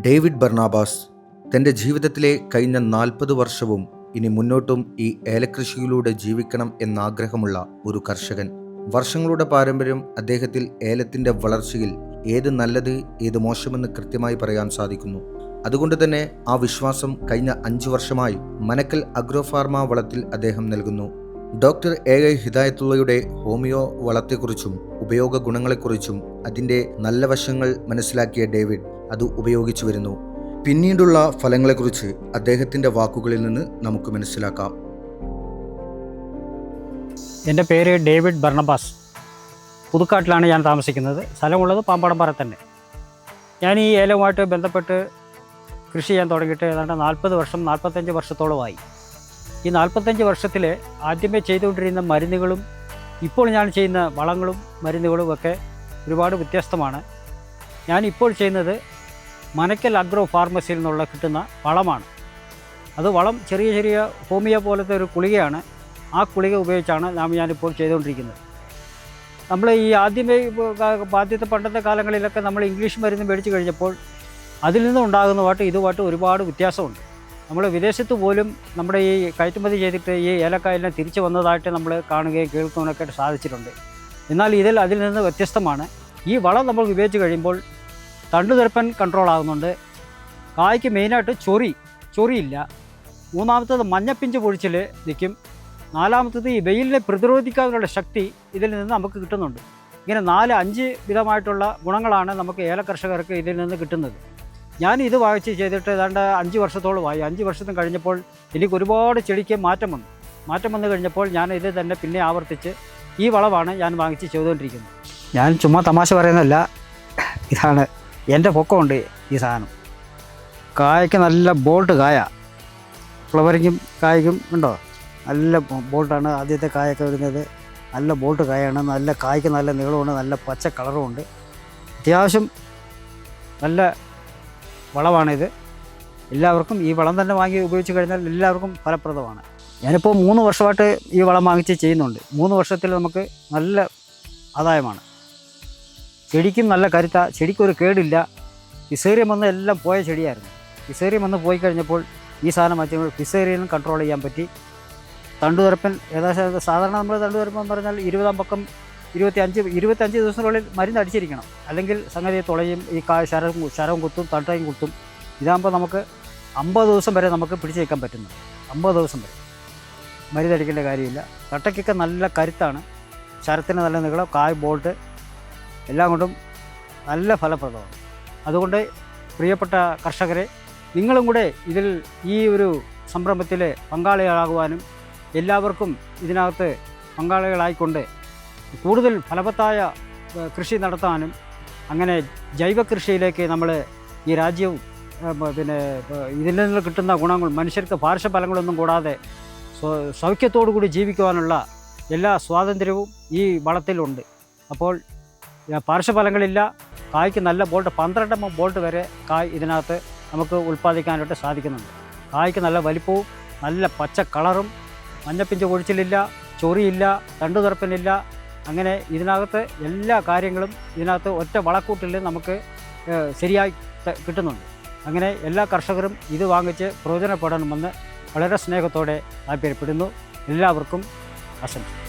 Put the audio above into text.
David ബർണാബാസ് തന്റെ ജീവിതത്തിലെ കഴിഞ്ഞ നാൽപ്പത് വർഷവും ഇനി മുന്നോട്ടും ഈ ഏലകൃഷിയിലൂടെ ജീവിക്കണം എന്നാഗ്രഹമുള്ള ഒരു കർഷകൻ. വർഷങ്ങളുടെ പാരമ്പര്യം അദ്ദേഹത്തിൽ ഏലത്തിന്റെ വളർച്ചയിൽ ഏത് നല്ലത് ഏത് മോശമെന്ന് കൃത്യമായി പറയാൻ സാധിക്കുന്നു. അതുകൊണ്ട് തന്നെ ആ വിശ്വാസം കഴിഞ്ഞ അഞ്ചു വർഷമായി മനക്കൽ അഗ്രോഫാർമ വളത്തിൽ അദ്ദേഹം നൽകുന്നു. ഡോക്ടർ എ ഐ ഹിദായത്തുള്ളയുടെ ഹോമിയോ വളത്തെക്കുറിച്ചും ഉപയോഗ ഗുണങ്ങളെക്കുറിച്ചും അതിന്റെ നല്ല വശങ്ങൾ മനസ്സിലാക്കിയ ഡേവിഡ് അത് ഉപയോഗിച്ചു വരുന്നു. പിന്നീടുള്ള ഫലങ്ങളെക്കുറിച്ച് അദ്ദേഹത്തിന്റെ വാക്കുകളിൽ നിന്ന് നമുക്ക് മനസ്സിലാക്കാം. എന്റെ പേര് ഡേവിഡ് ബർണബാസ്. പുതുക്കാട്ടിലാണ് ഞാൻ താമസിക്കുന്നത്. സ്ഥലമുള്ളത് പാമ്പാടമ്പാറ തന്നെ. ഞാൻ ഈ ഏലവുമായിട്ട് ബന്ധപ്പെട്ട് കൃഷി ചെയ്യാൻ തുടങ്ങിയിട്ട് ഏതാണ്ട് നാൽപ്പത് വർഷം നാൽപ്പത്തഞ്ച് വർഷത്തോളമായി. ഈ നാൽപ്പത്തഞ്ച് വർഷത്തിൽ ആദ്യമേ ചെയ്തുകൊണ്ടിരുന്ന മരുന്നുകളും ഇപ്പോൾ ഞാൻ ചെയ്യുന്ന വളങ്ങളും മരുന്നുകളും ഒക്കെ ഒരുപാട് വ്യത്യസ്തമാണ്. ഞാൻ ഇപ്പോൾ ചെയ്യുന്നത് മനക്കൽ അഗ്രോ ഫാർമസിയിൽ നിന്നുള്ള കിട്ടുന്ന വളമാണ്. അത് വളം ചെറിയ ചെറിയ ഹോമിയ പോലത്തെ ഒരു കുളികയാണ് ആ കുളിക ഉപയോഗിച്ചാണ് നാം ഞാനിപ്പോൾ ചെയ്തുകൊണ്ടിരിക്കുന്നത്. നമ്മൾ ഈ ആദ്യമേ ആദ്യത്തെ പണ്ടത്തെ കാലങ്ങളിലൊക്കെ നമ്മൾ ഇംഗ്ലീഷ് മരുന്ന് മേടിച്ച് കഴിഞ്ഞപ്പോൾ അതിൽ നിന്നുണ്ടാകുന്നതുമായിട്ട് ഇതുമായിട്ട് ഒരുപാട് വ്യത്യാസമുണ്ട്. നമ്മൾ വിദേശത്ത് പോലും നമ്മുടെ ഈ കയറ്റുമതി ചെയ്തിട്ട് ഈ ഏലക്കായലിനെ തിരിച്ചു വന്നതായിട്ട് നമ്മൾ കാണുകയും കേൾക്കുകയൊക്കെ സാധിച്ചിട്ടുണ്ട്. എന്നാൽ ഇതിൽ അതിൽ നിന്ന് വ്യത്യസ്തമാണ്. ഈ വളം നമ്മൾ ഉപയോഗിച്ച് കഴിയുമ്പോൾ തണ്ടുതെരപ്പൻ കൺട്രോൾ ആകുന്നുണ്ട്. കായ്ക്ക് മെയിനായിട്ട് ചൊറി ചൊറിയില്ല. മൂന്നാമത്തത് മഞ്ഞപ്പിഞ്ച് പൊഴിച്ചിൽ നിൽക്കും. നാലാമത്തത് ഈ വെയിലിനെ പ്രതിരോധിക്കാനുള്ള ശക്തി ഇതിൽ നിന്ന് നമുക്ക് കിട്ടുന്നുണ്ട്. ഇങ്ങനെ നാല് അഞ്ച് വിധമായിട്ടുള്ള ഗുണങ്ങളാണ് നമുക്ക് ഏലക്കർഷകർക്ക് ഇതിൽ നിന്ന് കിട്ടുന്നത്. ഞാൻ ഇത് വായിച്ച് ചെയ്തിട്ട് ഏതാണ്ട് അഞ്ച് വർഷത്തോളമായി. അഞ്ച് വർഷത്തും കഴിഞ്ഞപ്പോൾ എനിക്ക് ഒരുപാട് ചെടിക്ക് മാറ്റം വന്നു. മാറ്റം വന്നു കഴിഞ്ഞപ്പോൾ ഞാൻ ഇത് തന്നെ പിന്നെ ആവർത്തിച്ച് ഈ വളമാണ് ഞാൻ വാങ്ങിച്ച് ചെയ്തുകൊണ്ടിരിക്കുന്നത്. ഞാൻ ചുമ്മാ തമാശ പറയുന്നതല്ല. ഇതാണ് എന്റെ പൊക്കമുണ്ട് ഈ സാധനം. കായ്ക്ക് നല്ല ബോൾട്ട് കായ. ഫ്ലവറിങ്ങും കായ്ക്കും ഉണ്ടോ? നല്ല ബോൾട്ടാണ് ആദ്യത്തെ കായൊക്കെ വരുന്നത്. നല്ല ബോൾട്ട് കായാണ്. നല്ല കായ്ക്ക് നല്ല നീളമുണ്ട് നല്ല പച്ച കളറുമുണ്ട് അത്യാവശ്യം നല്ല വളമാണിത് എല്ലാവർക്കും ഈ വളം തന്നെ വാങ്ങി ഉപയോഗിച്ച് കഴിഞ്ഞാൽ എല്ലാവർക്കും ഫലപ്രദമാണ്. ഞാനിപ്പോൾ മൂന്ന് വർഷമായിട്ട് ഈ വളം വാങ്ങിച്ച് ചെയ്യുന്നുണ്ട്. മൂന്ന് വർഷത്തിൽ നമുക്ക് നല്ല ആദായമാണ്. ചെടിക്കും നല്ല കരുത്ത ചെടിക്കൊരു കേടില്ല. ഫിസേറിയം വന്ന് എല്ലാം പോയ ചെടിയായിരുന്നു. ഫിസേറിയം വന്ന് പോയി കഴിഞ്ഞപ്പോൾ ഈ സാധനം മാറ്റി ഫിസേറിയനും കൺട്രോൾ ചെയ്യാൻ പറ്റി. തണ്ടുതുരപ്പൻ ഏകദേശം സാധാരണ നമ്മൾ തണ്ടുതുരപ്പൻ എന്ന് പറഞ്ഞാൽ ഇരുപതാം പക്കം ഇരുപത്തി അഞ്ച് ഇരുപത്തഞ്ച് ദിവസത്തിനുള്ളിൽ മരുന്ന് അടിച്ചിരിക്കണം. അല്ലെങ്കിൽ സംഗതി തുളയും ഈ കാ ശരവും ശരവും കുത്തും തട്ടയും കുത്തും. ഇതാകുമ്പോൾ നമുക്ക് അമ്പത് ദിവസം വരെ നമുക്ക് പിടിച്ചു നിൽക്കാൻ പറ്റുന്നു അമ്പത് ദിവസം വരെ. മരുന്ന് അടിക്കേണ്ട കാര്യമില്ല. തട്ടയ്ക്കൊക്കെ നല്ല കരുത്താണ്. ശരത്തിന് നല്ല നീളം കായ് ബോൾട്ട് എല്ലാം കൊണ്ടും നല്ല ഫലപ്രദമാണ്. അതുകൊണ്ട് പ്രിയപ്പെട്ട കർഷകരെ നിങ്ങളും കൂടെ ഇതിൽ ഈ ഒരു സംരംഭത്തിൽ പങ്കാളികളാകുവാനും എല്ലാവർക്കും ഇതിനകത്ത് പങ്കാളികളായിക്കൊണ്ട് കൂടുതൽ ഫലവത്തായ കൃഷി നടത്താനും അങ്ങനെ ജൈവ കൃഷിയിലേക്ക് നമ്മൾ ഈ രാജ്യവും പിന്നെ ഇതിൽ നിന്ന് കിട്ടുന്ന ഗുണങ്ങൾ മനുഷ്യർക്ക് പാർശ്വഫലങ്ങളൊന്നും കൂടാതെ സൗഖ്യത്തോടു കൂടി ജീവിക്കുവാനുള്ള എല്ലാ സ്വാതന്ത്ര്യവും ഈ വളത്തിലുണ്ട്. അപ്പോൾ പാർശ്വഫലങ്ങളില്ല. കായ്ക്ക് നല്ല ബോൾട്ട് പന്ത്രണ്ട് ബോൾട്ട് വരെ കായ് ഇതിനകത്ത് നമുക്ക് ഉൽപ്പാദിക്കാനായിട്ട് സാധിക്കുന്നുണ്ട്. കായ്ക്ക് നല്ല വലിപ്പവും നല്ല പച്ച കളറും മഞ്ഞപ്പിഞ്ച് കൊഴിച്ചിലില്ല ചൊറിയില്ല തണ്ടുതുറപ്പനില്ല അങ്ങനെ ഇതിനകത്ത് എല്ലാ കാര്യങ്ങളും ഇതിനകത്ത് ഒറ്റ വളക്കൂട്ടിൽ നമുക്ക് ശരിയായി കിട്ടുന്നുണ്ട്. അങ്ങനെ എല്ലാ കർഷകരും ഇത് വാങ്ങിച്ച് പ്രയോജനപ്പെടണമെന്ന് വളരെ സ്നേഹത്തോടെ താല്പര്യപ്പെടുന്നു എല്ലാവർക്കും ആശംസ.